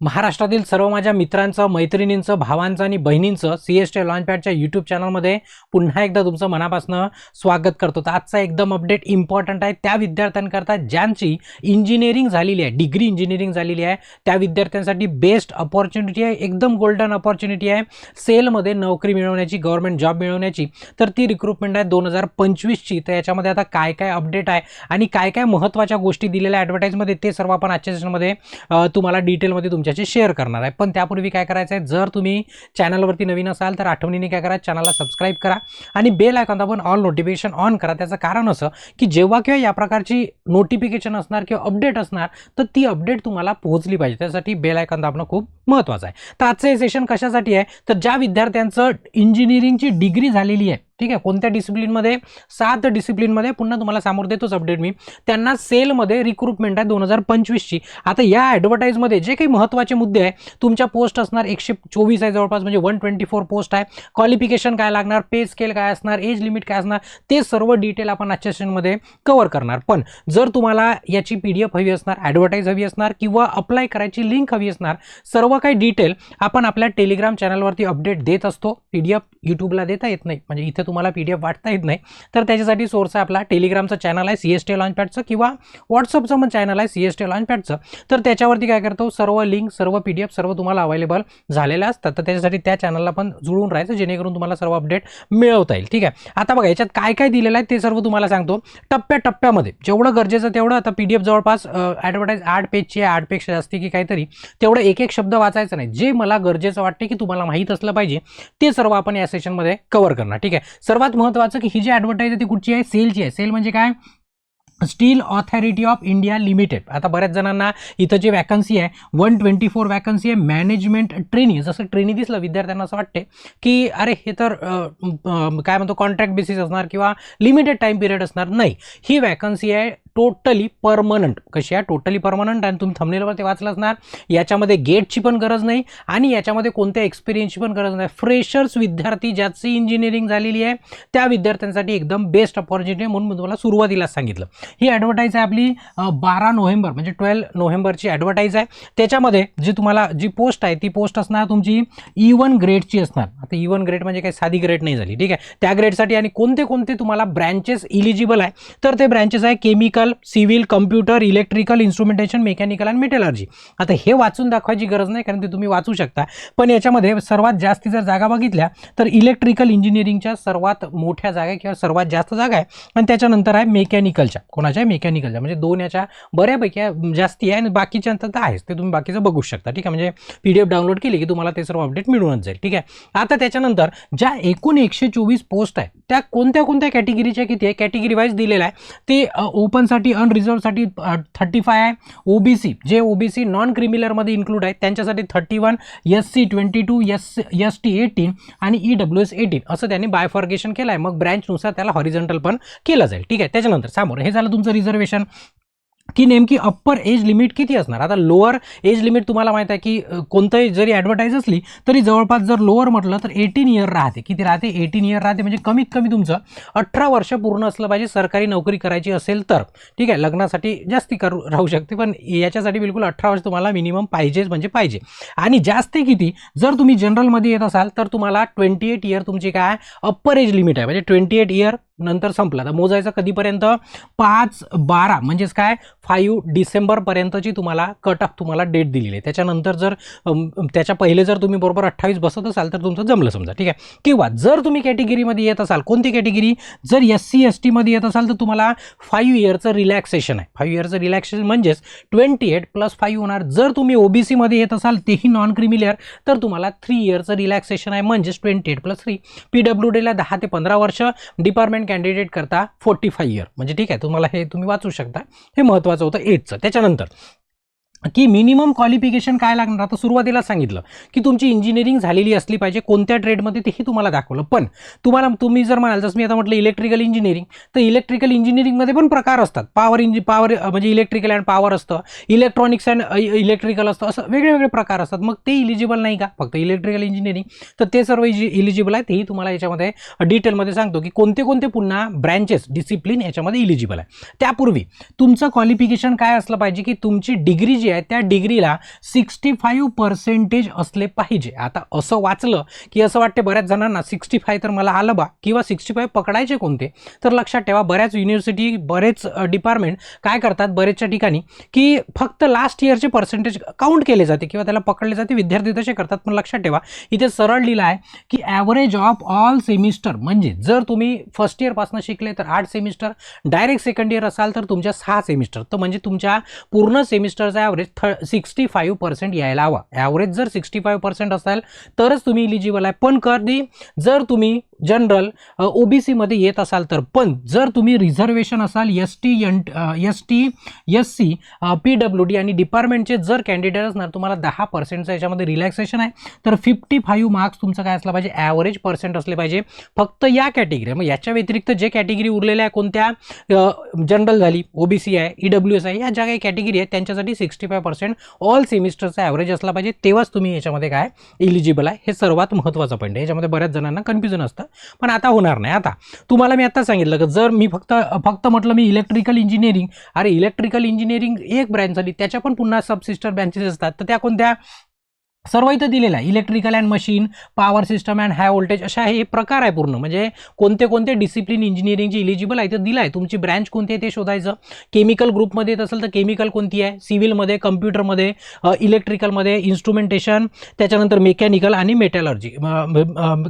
महाराष्ट्रातील सर्व माझ्या मित्रांचं मैत्रिणींचं भावांचं आणि बहिणींचं सी एस टी लॉन्चपॅडच्या यूट्यूब चॅनलमध्ये पुन्हा एकदा तुमचं मनापासून स्वागत करतो. तर आजचा एकदम अपडेट इम्पॉर्टंट आहे. त्या विद्यार्थ्यांकरता ज्यांची इंजिनिअरिंग झालेली आहे डिग्री इंजिनिअरिंग झालेली आहे त्या विद्यार्थ्यांसाठी बेस्ट अपॉर्च्युनिटी आहे एकदम गोल्डन अपॉर्च्युनिटी आहे. सेलमध्ये नोकरी मिळवण्याची गव्हर्मेंट जॉब मिळवण्याची तर ती रिक्रुटमेंट आहे दोन हजार पंचवीसची. तर याच्यामध्ये आता काय काय अपडेट आहे आणि काय काय महत्त्वाच्या गोष्टी दिलेल्या ॲडव्हर्टाईजमध्ये ते सर्व आपण आजच्या सेशनमध्ये तुम्हाला डिटेलमध्ये तुमच्याशी शेअर करणार आहे. पण त्यापूर्वी काय करायचं आहे? जर तुम्ही चॅनलवरती नवीन असाल तर आठवणीने काय करा? चॅनलला सबस्क्राईब करा. आणि बेल आयकॉन दाबून ऑल नोटिफिकेशन ऑन करा. त्याचं कारण असं की जेव्हा किंवा या प्रकारची नोटिफिकेशन असणार किंवा अपडेट असणार तर ती अपडेट तुम्हाला पोहोचली पाहिजे. त्यासाठी बेल आयकॉन दाबणं खूप महत्त्वाचं आहे. तर आजचं हे सेशन कशासाठी आहे? तर ज्या विद्यार्थ्यांचं इंजिनिअरिंगची डिग्री झालेली आहे ठीक आहे? कोणत्या डिसिप्लिनमध्ये सात डिसिप्लिनमध्ये पुन्हा तुम्हाला समोर देतोच अपडेट मी. त्यांना सेलमध्ये रिक्रुटमेंट आहे दोन हजार पंचवीसची. आता या ॲडव्हर्टाईजमध्ये जे काही महत्त्वाचे मुद्दे आहे तुमच्या पोस्ट असणार एकशे चोवीस आहे जवळपास म्हणजे वन ट्वेंटी फोर पोस्ट आहे. क्वालिफिकेशन काय लागणार? पे स्केल काय असणार? एज लिमिट काय असणार? ते सर्व डिटेल आपण आजच्या सेशनमध्ये कव्हर करणार. पण जर तुम्हाला याची पी डी एफ हवी असणार ॲडव्हर्टाईज हवी असणार किंवा अप्लाय करायची लिंक हवी असणार सर्व काही डिटेल आपण आपल्या टेलिग्राम चॅनलवरती अपडेट देत असतो. पी डी एफ यूट्यूबला देता येत नाही. म्हणजे इथे तुम्हाला पी डी एफ वाटता येत नाही तर त्याच्यासाठी सोर्स आहे आपला टेलिग्रामचं चॅनल आहे सी एस टी लॉन्चपॅडचं किंवा व्हॉट्सअपचं पण चॅनल आहे सी एस टी लॉन्चपॅडचं तर त्याच्यावरती काय करतो सर्व लिंक सर्व पी डी एफ सर्व तुम्हाला अवेलेबल झालेल्या असतात. तर त्याच्यासाठी त्या चॅनलला पण जुळून राहायचं जेणेकरून तुम्हाला सर्व अपडेट मिळवता येईल. ठीक आहे? आता बघा याच्यात काय काय दिलेलं आहे ते सर्व तुम्हाला सांगतो. टप्प्याटप्प्यामध्ये जेवढं गरजेचं तेवढं आता पी डी एफ जवळपास ॲडव्हर्टाईज आठ पेजची आहे आठपेक्षा जास्ती की काहीतरी तेवढं एक एक शब्द वाचायचं नाही. जे मला गरजेचं वाटते की तुम्हाला माहीत असलं पाहिजे ते सर्व आपण या सेशनमध्ये कव्हर करणार. ठीक आहे? सर्वात महत्त्वाचं की ही जी ॲडव्हर्टाईज आहे ती कुठची आहे? सेलची आहे. सेल म्हणजे काय? Steel Authority of India Limited. आता बऱ्याच जणांना इथं जी वॅकन्सी आहे वन ट्वेंटी फोर वॅकन्सी आहे मॅनेजमेंट ट्रेनी जसं ट्रेनी दिसलं विद्यार्थ्यांना असं वाटते की अरे हे तर काय म्हणतो कॉन्ट्रॅक्ट बेसिस असणार किंवा लिमिटेड टाईम पिरियड असणार नाही. ही वॅकन्सी आहे टोटली परमनंट कशी आहे? टोटली परमनंट आणि तुम्ही थंबनेलवरती वाचलं असणार. याच्यामध्ये गेटची पण गरज नाही आणि याच्यामध्ये कोणत्या एक्सपिरियन्सची पण गरज नाही. फ्रेशर्स विद्यार्थी ज्याची इंजिनिअरिंग झालेली आहे त्या विद्यार्थ्यांसाठी एकदम बेस्ट अपॉर्च्युनिटी म्हणून मी तुम्हाला सुरुवातीलाच सांगितलं. ही ॲडव्हर्टाईज आहे आपली बारा नोव्हेंबर म्हणजे ट्वेल्व नोव्हेंबरची ॲडव्हर्टाईज आहे. त्याच्यामध्ये जी तुम्हाला जी पोस्ट आहे ती पोस्ट असणार तुमची ई वन ग्रेडची असणार. आता ई वन ग्रेड म्हणजे काही साधी ग्रेड नाही झाली ठीक आहे? त्या ग्रेडसाठी आणि कोणते कोणते तुम्हाला ब्रँचेस इलिजिबल आहे तर ते ब्रँचेस आहे chemical civil computer electrical instrumentation mechanical आणि मेटलर्जी. आता हे वाचून दाखवायची गरज नाही कारण ते तुम्ही वाचू शकता. पण याच्यामध्ये सर्वात जास्ती जर जागा बघितल्या तर इलेक्ट्रिकल इंजिनिअरिंगच्या सर्वात मोठ्या जागा किंवा सर्वात जास्त जागा आहे. आणि त्याच्यानंतर आहे मेकॅनिकलच्या. कोणाच्या? मेकॅनिकलच्या. म्हणजे दोन याच्या बऱ्यापैकी जास्ती आहे आणि बाकीच्या तर आहेच. ते तुम्ही बाकीचं बघू शकता. ठीक आहे? म्हणजे पी डी एफ डाउनलोड केली की तुम्हाला ते सर्व अपडेट मिळूनच जाईल. ठीक आहे? आता त्याच्यानंतर ज्या एकूण एकशे चोवीस पोस्ट आहे त्या कोणत्या कोणत्या कॅटेगरीच्या किती आहे? कॅटेगरी वाईज दिलेलं आहे. ते ओपन ओपनसाठी अनरिझर्वसाठी थर्टी फाय आहे. ओबीसी जे ओबीसी नॉन क्रिमिलरमध्ये इन्क्लूड आहेत त्यांच्यासाठी thirty one S C twenty two S S T eighteen आणि ई डब्ल्यू एस एटीन असं त्यांनी बायफॉर्गेशन केलं आहे मग ब्रँचनुसार त्याला हॉरिझॉन्टल पण केलं जाईल. ठीक आहे? त्याच्यानंतर समोर हे झालं तुमचं रिझर्वेशन की नेमकी अप्पर एज लिमिट किती असणार? आता लोअर एज लिमिट तुम्हाला माहीत आहे की कोणतंही जरी ॲडव्हर्टाईज असली तरी जवळपास जर लोअर म्हटलं तर एटीन इयर राहते. किती राहते? एटीन इयर राहते. म्हणजे कमीत कमी तुमचं अठरा वर्ष पूर्ण असलं पाहिजे सरकारी नोकरी करायची असेल तर. ठीक आहे? लग्नासाठी जास्ती करू राहू शकते. पण याच्यासाठी बिलकुल अठरा वर्ष तुम्हाला मिनिमम पाहिजेच म्हणजे पाहिजे. आणि जास्ती किती? जर तुम्ही जनरलमध्ये येत असाल तर तुम्हाला ट्वेंटी एट इयर तुमची काय? अप्पर एज लिमिट आहे. म्हणजे ट्वेंटी एट इयर नंतर संपला. तर मोजायचं कधीपर्यंत? पाच बारा म्हणजेच काय? फाईव्ह डिसेंबरपर्यंतची तुम्हाला कट ऑफ तुम्हाला डेट दिलेली आहे. त्याच्यानंतर जर त्याच्या पहिले जर तुम्ही बरोबर अठ्ठावीस बसत असाल तर तुमचं जमलं समजा ठीक आहे? किंवा जर तुम्ही कॅटेगरीमध्ये येत असाल कोणती कॅटेगरी जर एस सी एस टीमध्ये येत असाल तर तुम्हाला फाईव्ह इयरचं रिलॅक्सेशन आहे. फाईव्ह इयरचं रिलॅक्सेशन म्हणजेच ट्वेंटी एट प्लस फाईव्ह होणार. जर तुम्ही ओबीसीमध्ये येत असाल तेही नॉन क्रिमिलियर तर तुम्हाला थ्री इयरचं रिलॅक्सेशन आहे म्हणजेच twenty eight plus three P W डीला दहा ते पंधरा वर्ष डिपार्टमेंट कॅन्डिडेट करता फोर्टी फाय इयर म्हणजे ठीक आहे तुम्हाला हे तुम्ही वाचू शकता. हे महत्त्वाचं होतं एजचं त्याच्यानंतर की मिनिमम क्वालिफिकेशन काय लागणार? आता सुरुवातीला सांगितलं की तुमची इंजिनिअरिंग झालेली असली पाहिजे कोणत्या ट्रेडमध्ये तेही तुम्हाला दाखवलं. पण तुम्हाला तुम्ही जर म्हणाल जसं मी आता म्हटलं इलेक्ट्रिकल इंजिनिअरिंग तर इलेक्ट्रिकल इंजिनिअरिंगमध्ये पण प्रकार असतात. पॉवर इंजि पॉवर म्हणजे इलेक्ट्रिकल अँड पॉवर असतं. इलेक्ट्रॉनिक्स अँड इलेक्ट्रिकल असतं. असं वेगळे वेगळे प्रकार असतात. मग ते इलिजिबल नाही का? फक्त इलेक्ट्रिकल इंजिनिअरिंग तर ते सर्व इलिजिबल आहे तेही तुम्हाला याच्यामध्ये डिटेलमध्ये सांगतो की कोणते कोणते पुन्हा ब्रँचेस डिसिप्लिन याच्यामध्ये इलिजिबल आहे. त्यापूर्वी तुमचं क्वालिफिकेशन काय असलं पाहिजे की तुमची डिग्री जी आहे आहे त्या डिग्रीला सिक्स्टी फाईव्ह पर्सेंटेज असले पाहिजे. आता असं वाचलं की असं वाटते बऱ्याच जणांना सिक्स्टी फाय तर मला आलं बा किंवा सिक्स्टी फाय पकडायचे कोणते? तर लक्षात ठेवा बऱ्याच युनिव्हर्सिटी बरेच डिपार्टमेंट काय करतात बरेचच्या ठिकाणी की फक्त लास्ट इयरचे पर्सेंटेज काउंट केले जाते किंवा त्याला पकडले जाते विद्यार्थी तसे करतात. पण लक्षात ठेवा इथे सरळ लिहिलं आहे की ॲव्हरेज ऑफ ऑल सेमिस्टर म्हणजे जर तुम्ही फर्स्ट इयरपासून शिकले तर आठ सेमिस्टर डायरेक्ट सेकंड इयर असाल तर तुमच्या सहा सेमिस्टर तर म्हणजे तुमच्या पूर्ण सेमिस्टरचा ॲव्हरेज थ सिक्स्टी फाईव्ह पर्सेंट यायला हवा. ॲव्हरेज जर सिक्स्टी फाईव्ह पर्सेंट असाल तरच तुम्ही इलिजिबल आहे. पण कधी जर तुम्ही जनरल ओबीसीमध्ये येत असाल तर. पण जर तुम्ही रिझर्वेशन असाल S T N S T S C P W D आणि डिपार्टमेंटचे जर कॅन्डिडेट असणार तुम्हाला दहा पर्सेंटचं याच्यामध्ये रिलॅक्सेशन आहे. तर फिफ्टी फाईव्ह मार्क्स तुमचं काय असलं पाहिजे? ॲव्हरेज पर्सेंट असले पाहिजे. फक्त या कॅटेगरी मग याच्या व्यतिरिक्त जे कॅटेगरी उरलेल्या आहे कोणत्या? जनरल झाली ओबीसी आहे ई डब्ल्यू एस आहे या ज्या काही कॅटेगरी आहेत त्यांच्यासाठी सिक्स्टी फाय पर्सेंट ऑल सेमिस्टरचा ॲव्हरेज असला पाहिजे. तेव्हाच तुम्ही याच्यामध्ये काय? इलिजिबल आहे. हे सर्वात महत्त्वाचं पॉईंट आहे. याच्यामध्ये बऱ्याच जणांना कन्फ्युजन असतं. पण आता होणार नाही. आता तुम्हाला मी आता सांगितलं की जर मी फक्त फक्त म्हटलं मी इलेक्ट्रिकल इंजिनिअरिंग अरे इलेक्ट्रिकल इंजिनिअरिंग एक ब्रँच झाली त्याच्या पण पुन्हा सबसिस्टर ब्रँचेस असतात तर त्या कोणत्या? सर्व इथं दिलेलं आहे. Electrical and machine power system and high voltage अशा हे प्रकार आहे पूर्ण. म्हणजे कोणते कोणते डिसिप्लिन इंजिनिअरिंगची इलिजिबल आहे तर दिलं आहे तुमची ब्रँच कोणती आहे ते शोधायचं. केमिकल ग्रुपमध्ये येत असेल तर केमिकल कोणती आहे? सिव्हिलमध्ये कम्प्युटरमध्ये इलेक्ट्रिकलमध्ये इन्स्ट्रुमेंटेशन त्याच्यानंतर मेकॅनिकल आणि मेटॅलर्जी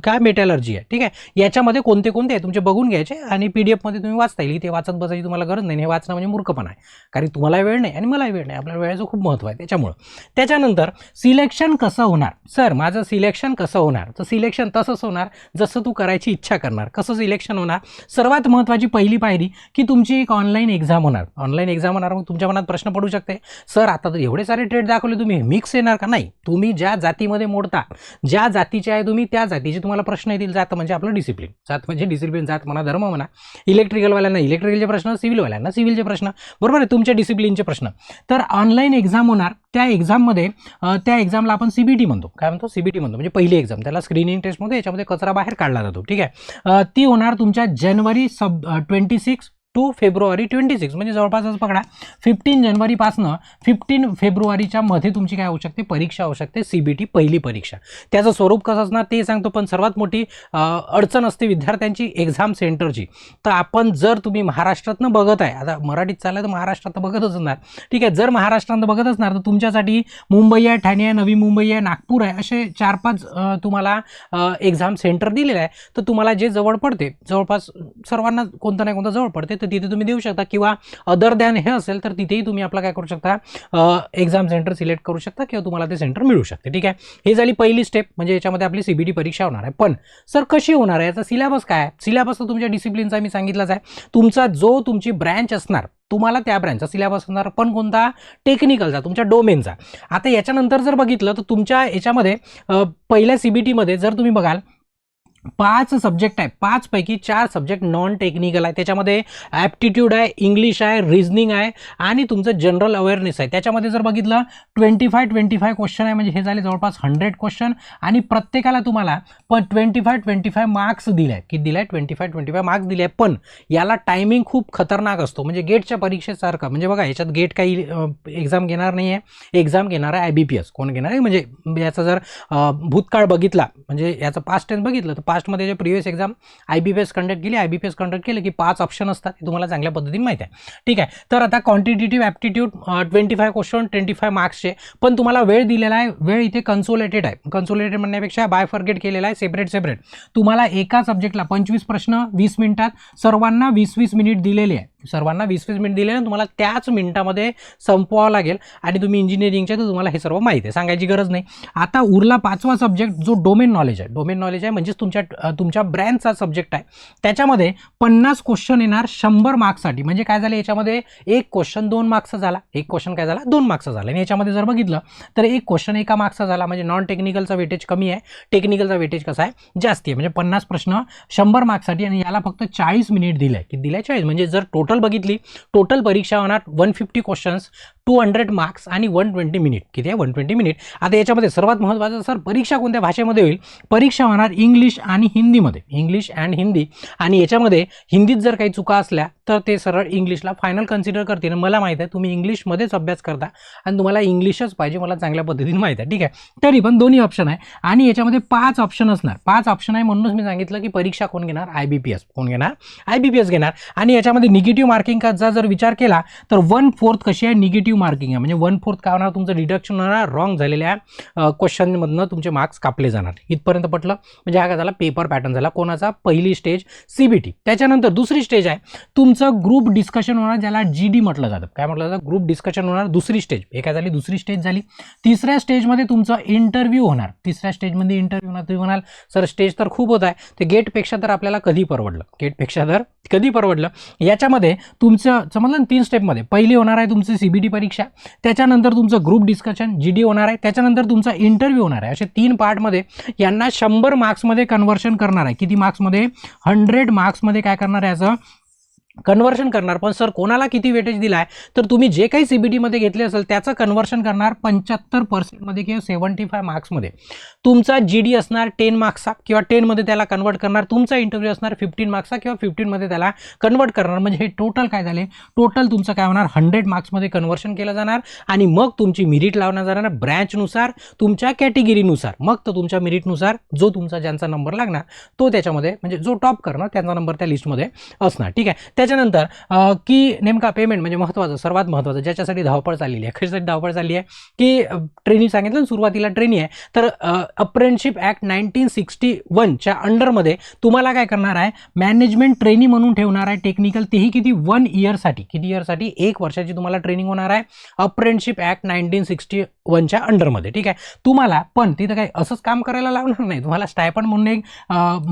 काय मेटॅलर्जी आहे? ठीक आहे? याच्यामध्ये कोणते कोणते आहे? तुमचे बघून घ्यायचे आणि पी डी एफमध्ये तुम्ही वाचता येईल. ते वाचत बसायची तुम्हाला गरज नाही हे वाचणं म्हणजे मूर्खपण आहे. कारण तुम्हाला वेळ नाही आणि मला वेळ नाही. आपल्याला वेळेचं खूप महत्त्व आहे. त्याच्यामुळं. त्याच्यानंतर सिलेक्शन कसं होणार. सर माझं सिलेक्शन कसं होणार? तर सिलेक्शन तसंच होणार जसं तू करायची इच्छा करणार. कसं सिलेक्शन होणार? सर्वात महत्त्वाची पहिली पायरी की तुमची एक ऑनलाईन एक्झाम होणार. ऑनलाईन एक्झाम होणार मग तुमच्या मनात प्रश्न पडू शकते. सर आता तर एवढे सारे ट्रेड दाखवले तुम्ही मिक्स येणार का? नाही. तुम्ही ज्या जातीमध्ये मोडता ज्या जातीचे आहे तुम्ही त्या जातीचे तुम्हाला प्रश्न येतील. जात म्हणजे आपलं डिसिप्लिन जात म्हणजे डिसिप्लिन जात म्हणा धर्म म्हणा. इलेक्ट्रिकलवाल्यांना इलेक्ट्रिकलचे प्रश्न सिव्हिलवाल्यांना सिव्हिलचे प्रश्न. बरोबर आहे तुमच्या डिसिप्लिनचे प्रश्न. तर ऑनलाईन एक्झाम होणार. त्या एक्झाममध्ये त्या एक्झामला आपण सी बी टी म्हणतो. काय म्हणतो? सी बी टी म्हणतो. म्हणजे पहिली एक्झाम त्याला स्क्रीनिंग टेस्टमध्ये याच्यामध्ये कचरा बाहेर काढला जातो. ठीक आहे? ती होणार तुमच्या जानेवारी सब ट्वेंटी सिक्स टू फेब्रुवारी ट्वेंटी सिक्स म्हणजे जवळपासच पकडा. फिफ्टीन जानेवारीपासनं फिफ्टीन फेब्रुवारीच्या मध्ये तुमची काय होऊ शकते? परीक्षा होऊ शकते. सी बी टी पहिली परीक्षा. त्याचं स्वरूप कसं असणार ते सांगतो पण सर्वात मोठी अडचण असते विद्यार्थ्यांची एक्झाम सेंटरची तर आपण जर तुम्ही महाराष्ट्रातनं बघत आहे आता मराठीत चाललं तर महाराष्ट्रात तर असणार. ठीक आहे जर महाराष्ट्रात बघत असणार तर तुमच्यासाठी मुंबई आहे ठाणे आहे नवी मुंबई आहे नागपूर आहे असे चार पाच तुम्हाला एक्झाम सेंटर दिलेलं आहे. तर तुम्हाला जे जवळ पडते जवळपास सर्वांना कोणतं नाही कोणतं जवळ पडते तर तिथे तुम्ही देऊ शकता. किंवा अदर दॅन हे असेल तर तिथेही तुम्ही आपला काय करू शकता? एक्झाम सेंटर सिलेक्ट करू शकता किंवा तुम्हाला ते सेंटर मिळू शकते. ठीक आहे? हे झाली पहिली स्टेप म्हणजे याच्यामध्ये आपली सी बी टी परीक्षा होणार आहे. पण सर कशी होणार आहे? याचा सिलेबस काय आहे? सिलेबस तर तुमच्या डिसिप्लिनचा मी सांगितलाच आहे. तुमचा जो तुमची ब्रँच असणार तुम्हाला त्या ब्रँचचा सिलेबस असणार. पण कोणता? टेक्निकलचा तुमच्या डोमेनचा आता याच्यानंतर जर बघितलं तर तुमच्या याच्यामध्ये पहिल्या सी बी टीमध्ये जर तुम्ही बघाल पाच सब्जेक्ट आहे. पाचपैकी चार सब्जेक्ट नॉन टेक्निकल आहे. त्याच्यामध्ये ॲप्टिट्यूड आहे इंग्लिश आहे रिझनिंग आहे आणि तुमचं जनरल अवेअरनेस आहे. त्याच्यामध्ये जर बघितलं twenty five twenty five question आहे. म्हणजे हे झाले जवळपास हंड्रेड क्वेश्चन आणि प्रत्येकाला तुम्हाला पण twenty five twenty five marks दिले. आहे किती आहे twenty five twenty five marks दिले. आहे पण याला टायमिंग खूप खतरनाक असतो. म्हणजे गेटच्या परीक्षेसारखं. म्हणजे बघा याच्यात गेट काही एक्झाम घेणार नाही आहे एक्झाम घेणार आहे आय बी पी एस कोण घेणार आहे? म्हणजे याचा जर भूतकाळ बघितला म्हणजे याचं पास्ट टेन्स बघितलं तर पास्टमध्ये जे previous exam I B P S conduct केली I B P S conduct केलं की पाच ऑप्शन असतात हे तुम्हाला चांगल्या पद्धतीने माहिती आहे. ठीक आहे तर आता quantitative aptitude twenty five question twenty five मार्क्सचे पण तुम्हाला वेळ दिलेला आहे वेळ इथे कन्सोलेटेड आहे. कन्सोलेटेड म्हणण्यापेक्षा बाय फॉरगेट केलेला आहे सेपरेट सेपरेट तुम्हाला एका सब्जेक्टला पंचवीस प्रश्न वीस मिनिटात सर्वांना वीस वीस मिनिट दिलेले आहे. सर्वांना वीस वीस मिनिट दिले तुम्हाला त्याच मिनिटामध्ये संपवावं लागेल आणि तुम्ही इंजिनिअरिंगच्या तर तुम्हाला हे सर्व माहिती आहे सांगायची गरज नाही. आता उरला पाचवा सब्जेक्ट जो डोमेन नॉलेज आहे. डोमेन नॉलेज आहे म्हणजेच तुमच्या तुमच्या ब्रँडचा सब्जेक्ट आहे. त्याच्यामध्ये पन्नास क्वेश्चन येणार शंभर मार्क्ससाठी म्हणजे काय झालं याच्यामध्ये एक क्वेश्चन दोन मार्क्सचा झाला. एक क्वेश्चन काय झाला दोन मार्क्सचा झाला. आणि याच्यामध्ये जर बघितलं तर एक क्वेश्चन एका मार्क्सचा झाला. म्हणजे नॉन टेक्निकलचा वेटेज कमी आहे. टेक्निकलचा वेटेज कसा आहे जास्ती आहे. म्हणजे पन्नास प्रश्न शंभर मार्क्ससाठी आणि याला फक्त चाळीस मिनिट दिलं आहे की दिलं आहे चाळीस. म्हणजे जर टोटल बघितली टोटल परीक्षा होणार one fifty questions two hundred marks आणि वन ट्वेंटी मिनिट किती आहे? वन ट्वेंटी मिनिट आता याच्यामध्ये सर्वात महत्त्वाचं सर परीक्षा कोणत्या भाषेमध्ये होईल? परीक्षा होणार इंग्लिश आणि हिंदीमध्ये. English and Hindi. आणि याच्यामध्ये हिंदीत जर काही चुका असल्या तर ते सरळ इंग्लिशला फायनल कन्सिडर करतील. मला माहीत आहे तुम्ही इंग्लिशमध्येच अभ्यास करता आणि तुम्हाला इंग्लिशच पाहिजे मला चांगल्या पद्धतीने माहीत आहे. ठीक आहे? तरी पण दोन्ही ऑप्शन आहे. आणि याच्यामध्ये पाच ऑप्शन असणार. पाच ऑप्शन आहे म्हणूनच मी सांगितलं की परीक्षा कोण घेणार? आय बी पी एस कोण घेणार? आय बी पी एस घेणार. आणि याच्यामध्ये निगेटिव्ह मार्किंगचा जर विचार केला तर वन फोर्थ कशी आहे? निगेटिव्ह मार्किंग आहे. म्हणजे वन फोर्थ काय होणार तुमचं डिडक्शन होणार रॉंग झालेल्या क्वेश्चनमधनं तुमचे मार्क्स कापले जाणार. इथपर्यंत पटलं? म्हणजे हा काय झाला? पेपर पॅटर्न झाला. कोणाचा? पहिली स्टेज सी बी टी त्याच्यानंतर दुसरी स्टेज आहे. तुमचं ग्रुप डिस्कशन होणार ज्याला जी डी म्हटलं जातं. काय म्हटलं जातं? ग्रुप डिस्कशन होणार दुसरी स्टेज हे काय झाली? दुसरी स्टेज झाली. तिसऱ्या स्टेजमध्ये तुमचं इंटरव्ह्यू होणार. तिसऱ्या स्टेजमध्ये इंटरव्ह्यू होणार. तुम्ही म्हणाल सर स्टेज तर खूप होत आहे. ते गेटपेक्षा तर आपल्याला कधी परवडलं? गेटपेक्षा तर कधी परवडलं? याच्यामध्ये तुमचं समजलं ना तीन स्टेपमध्ये पहिली होणार आहे तुमची सी बी टी परीक्षा. त्याच्यानंतर तुमचं ग्रुप डिस्कशन जी डी होणार आहे. त्याच्यानंतर तुमचा इंटरव्ह्यू होणार आहे. असे तीन पार्टमध्ये यांना शंभर मार्क्समध्ये कन्वर्शन करणार आहे. किती मार्क्समध्ये हंड्रेड मार्क्समध्ये काय करणार आहे याचं कन्व्हर्शन करणार. पण सर कोणाला किती वेटेज दिला आहे तर तुम्ही जे काही सी बी टीमध्ये घेतले असेल त्याचं कन्व्हर्शन करणार पंच्याहत्तर पर्सेंटमध्ये किंवा सेवन्टी फाय मार्क्समध्ये तुमचा जी डी असणार टेन मार्क्सचा किंवा टेनमध्ये त्याला कन्वर्ट करणार. तुमचा इंटरव्ह्यू असणार फिफ्टीन मार्क्सचा किंवा फिफ्टीनमध्ये त्याला कन्वर्ट करणार. म्हणजे हे टोटल काय झाले? टोटल तुमचं काय होणार? हंड्रेड मार्क्समध्ये कन्वर्शन केलं जाणार आणि मग तुमची मिरिट लावण्यात जाणार ब्रँचनुसार तुमच्या कॅटेगरीनुसार मग तर तुमच्या मिरिटनुसार जो तुमचा ज्यांचा नंबर लागणार तो त्याच्यामध्ये म्हणजे जो टॉप करणार त्यांचा नंबर त्या लिस्टमध्ये असणार. ठीक आहे? त्याच्यानंतर की नेमका पेमेंट म्हणजे महत्त्वाचं सर्वात महत्त्वाचं ज्याच्यासाठी धावपळ चाललेली आहे कशासाठी धावपळ चालली आहे की ट्रेनिंग सांगितलं ना सुरुवातीला ट्रेनिंग आहे तर अप्रेंटशिप ॲक्ट नाईन्टीन सिक्स्टी वनच्या अंडरमध्ये तुम्हाला काय करणार आहे मॅनेजमेंट ट्रेनिंग म्हणून ठेवणार आहे टेक्निकल तेही किती वन इयरसाठी किती इयरसाठी एक वर्षाची तुम्हाला ट्रेनिंग होणार आहे. अप्रेंटशिप ॲक्ट नाईन्टीन सिक्स्टी वनच्या अंडरमध्ये ठीक आहे? तुम्हाला पण तिथं काही असंच काम करायला लावणार नाही. तुम्हाला स्टायपन म्हणून एक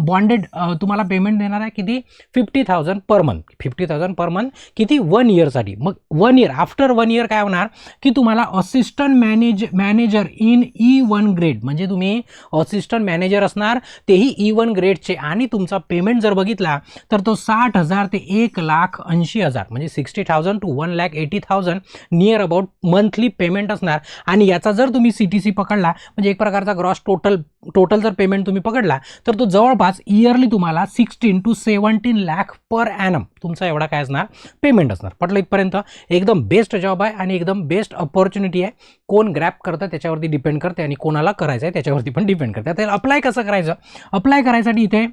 बॉन्डेड तुम्हाला पेमेंट देणार आहे किती? Fifty thousand per month fifty thousand per month किती? वन इयरसाठी मग one year after one year काय होणार? की तुम्हाला assistant manage manager in E one grade म्हणजे तुम्ही असिस्टंट मॅनेजर असणार तेही ई वन ग्रेडचे आणि तुमचा पेमेंट जर बघितला तर तो साठ हजार ते एक लाख ऐंशी हजार म्हणजे sixty thousand to one lakh eighty thousand near about monthly payment असणार. आणि याचा जर तुम्ही सी टी सी पकडला म्हणजे एक प्रकारचा ग्रॉस टोटल टोटल जर पेमेंट तुम्ही पकडला तर तो जवळपास इयरली तुम्हाला sixteen to seventeen lakh per annum तुमचा एवढा काय असणार? पेमेंट असणार. पटलं इथपर्यंत एकदम बेस्ट जॉब आहे आणि एकदम बेस्ट अपॉर्च्युनिटी आहे. कोण ग्रॅप करतं त्याच्यावरती डिपेंड करते आणि कोणाला करायचं आहे त्याच्यावरती पण डिपेंड करते आता अप्लाय कसं करायचं? अप्लाय करायसाठी इथे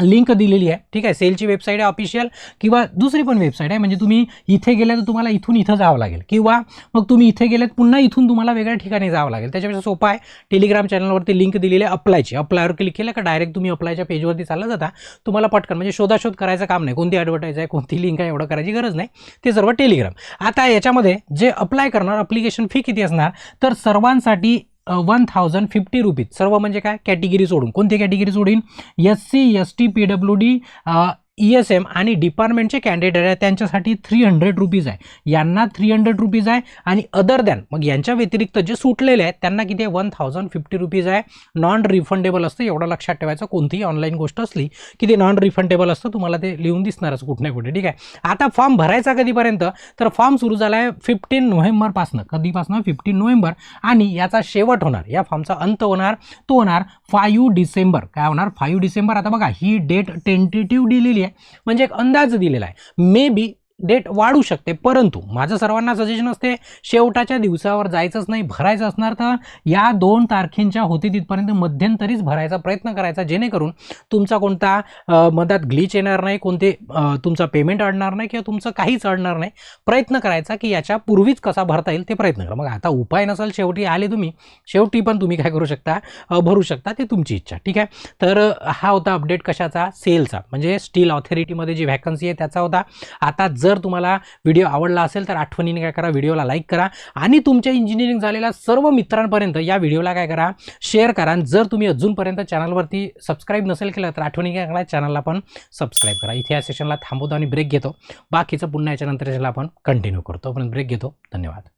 लिंक दिलेली आहे. ठीक आहे सेलची वेबसाईट आहे ऑफिशियल किंवा दुसरी पण वेबसाईट आहे. म्हणजे तुम्ही इथे गेल्या तर तुम्हाला इथून इथं जावं लागेल. किंवा मग तुम्ही इथे गेल्यात पुन्हा इथून तुम्हाला वेगळ्या ठिकाणी जावं लागेल. त्याच्यापेक्षा सोपं आहे. टेलिग्राम चॅनलवरती लिंक दिलेली आहे अप्लायची अप्लायवर क्लिक केलं का डायरेक्ट तुम्ही अप्लायच्या पेजवरती चालला जाता. तुम्हाला पटकन म्हणजे शोधाशोध करायचं काम नाही. कोणती ॲडव्हर्टाईज आहे कोणती लिंक आहे एवढं करायची गरज नाही. ते सर्व टेलिग्राम आता याच्यामध्ये जे अप्लाय करणार अप्लिकेशन फी किती असणार? तर सर्वांसाठी वन थाउजंड फिफ्टी रुपीज सर्व म्हणजे काय? कॅटेगरी सोडून कोणती कॅटेगरी सोडून S C S T P W D E S M आणि डिपार्टमेंटचे कॅन्डिडेट आहे त्यांच्यासाठी थ्री हंड्रेड रुपीज आहे. यांना थ्री हंड्रेड रुपीज आहे. आणि अदर दॅन मग यांच्या व्यतिरिक्त जे सुटलेले आहेत त्यांना किती आहे? वन थाउजंड फिफ्टी रुपीज आहे. नॉन रिफंडेबल असतं एवढं लक्षात ठेवायचं. कोणतीही ऑनलाईन गोष्ट असली की ते नॉन रिफंडेबल असतं तुम्हाला ते लिहून दिसणारच कुठे ना कुठे ठीक आहे? आता फॉर्म भरायचा कधीपर्यंत? तर फॉर्म सुरू झाला आहे फिफ्टीन नोव्हेंबरपासनं कधीपासनं? फिफ्टीन नोव्हेंबर आणि याचा शेवट होणार या फॉर्मचा अंत होणार तो होणार फायू डिसेंबर. काय होणार? Five December. आता बघा ही डेट टेंटेटिव्ह दिलेली आहे. म्हणजे एक अंदाज दिलेला आहे. मे बी डेट वाढू शकते. परंतु माझं सर्वांना सजेशन असते शेवटाच्या दिवसावर जायचंच नाही भरायचं असणार तर या दोन तारखेंच्या होती तिथपर्यंत मध्यंतरीच भरायचा प्रयत्न करायचा जेणेकरून तुमचा कोणता मधात ग्लिच येणार नाही कोणते तुमचा पेमेंट अडणार नाही किंवा तुमचं काहीच अडणार नाही प्रयत्न करायचा की याच्या पूर्वीच कसा भरता येईल ते प्रयत्न करा. मग आता उपाय नसेल शेवटी आले तुम्ही शेवटी पण तुम्ही काय करू शकता भरू शकता ते तुमची इच्छा ठीक आहे? तर हा होता अपडेट कशाचा? सेलचा म्हणजे स्टील ऑथॉरिटीमध्ये जी व्हॅकन्सी आहे त्याचा होता. आता जर जर तुम्हाला व्हिडिओ आवडला असेल तर आठवणीने काय करा व्हिडिओला लाईक करा आणि तुमच्या इंजिनिअरिंग झालेल्या सर्व मित्रांपर्यंत या व्हिडिओला काय करा शेअर करा. आणि जर तुम्ही अजूनपर्यंत चॅनलवरती सबस्क्राईब नसेल केलं तर आठवणी काय करा चॅनलला पण सबस्क्राईब करा. इथे या सेशनला थांबवतो आणि ब्रेक घेतो. बाकीचं पुन्हा याच्यानंतर याच्याला आपण कंटिन्यू करतो. पण ब्रेक घेतो. धन्यवाद.